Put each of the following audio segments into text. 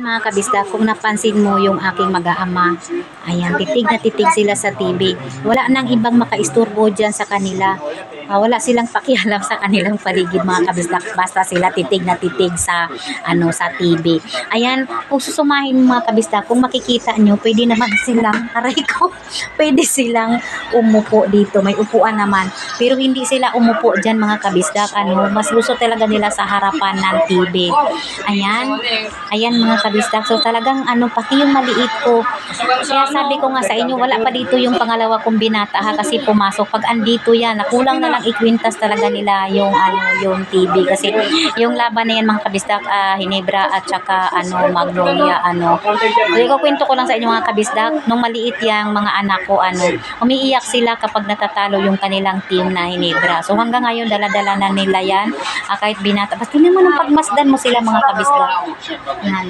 Mga kabisda, kung napansin mo yung aking mag-aama, ayan, titig na titig sila sa TV. Wala nang ibang makaisturbo dyan sa kanila. Ah, wala silang pakialam sa kanilang paligid mga kabisda. Basta sila titig na titig sa, ano, sa TV. Ayan, kung susumahin mga kabisda, kung makikita nyo, pwede naman silang, aray ko, pwede silang umupo dito. May upuan naman. Pero hindi sila umupo dyan mga kabisda. Ano, mas gusto talaga nila sa harapan ng TV. Ayan, Ayan mga kabistak. So talagang ano, pati yung maliit ko. Kaya sabi ko nga sa inyo, wala pa dito yung pangalawa kong binata ha, kasi pumasok. Pag andito yan, nakulang na lang ikwintas talaga nila yung ano, yung TV. Kasi yung laban na yan mga kabistak, ah, Hinebra at saka ano, Magnolia, ano. So ikukwento ko lang sa inyo mga kabisdak, nung maliit yung mga anak ko, ano, umiiyak sila kapag natatalo yung kanilang team na Hinebra. So hanggang ngayon, daladala na nila yan, ah, kahit binata. Basta mo nung pagmasdan mo sila mga kabisdak. Yan.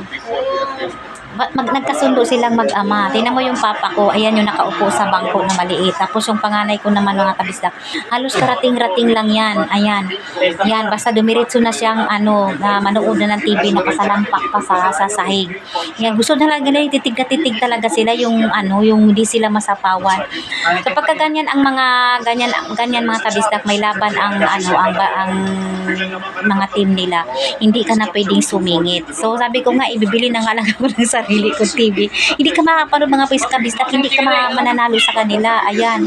Mag, nagkasundo silang mag-ama. Tingnan mo yung papa ko, ayan yung nakaupo sa bangko na maliit. Tapos yung panganay ko naman mga kabisdak, halos karating-rating lang yan. Ayan. Yan, basta dumiretso na siyang ano, na manood na ng TV, nakasalampak pa sa, sa sahig. Yan, gusto na lang nila, titig na titig talaga sila yung ano, yung hindi sila masapawan. So pagka ganyan ang mga ganyan ganyan mga kabisdak may laban ang ano ang ang mga team nila. Hindi ka na pwedeng sumingit. So sabi ko nga ibibili na nga lang ako ng sarili ko TV. Hindi ka makapanood mga kabisdak, hindi ka ma- mananalo sa kanila. Ayan.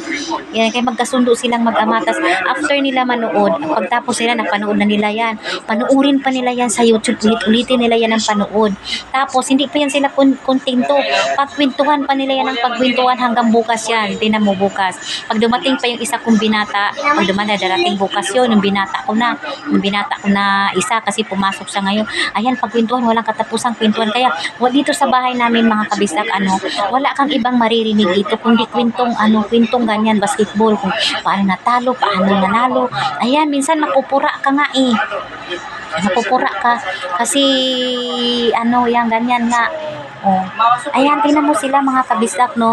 Yan kaya magkasundo silang mag-amatas. After nila manood, pagtapos nila napanood na nila yan. Panuurin pa nila yan sa YouTube. Ulit-ulitin nila yan ang panood. Tapos hindi pa yan sila kon- kontento. Pagkwentuhan pa nila yan ang pagkwentuhan hanggang bukas yan. Tinan mo bukas. Pag dumating pa yung isa kong binata, pag dumating darating bukas yun, yung binata ko na, yung binata ko na isa kasi pumasok siya ngayon. Ayan, pagkwentuhan, walang katapusang kwentuhan. Kaya dito sa bahay namin mga kabisdak, ano, wala kang ibang maririnig dito kundi kwentong ano, kwentong ganyan, basketball, kung paano natalo, paano nanalo. Ayan, minsan mapupura ka nga eh. Napupura ka kasi ano, yan ganyan nga. Oh. Ayan, tingnan mo sila mga kabisdak, no?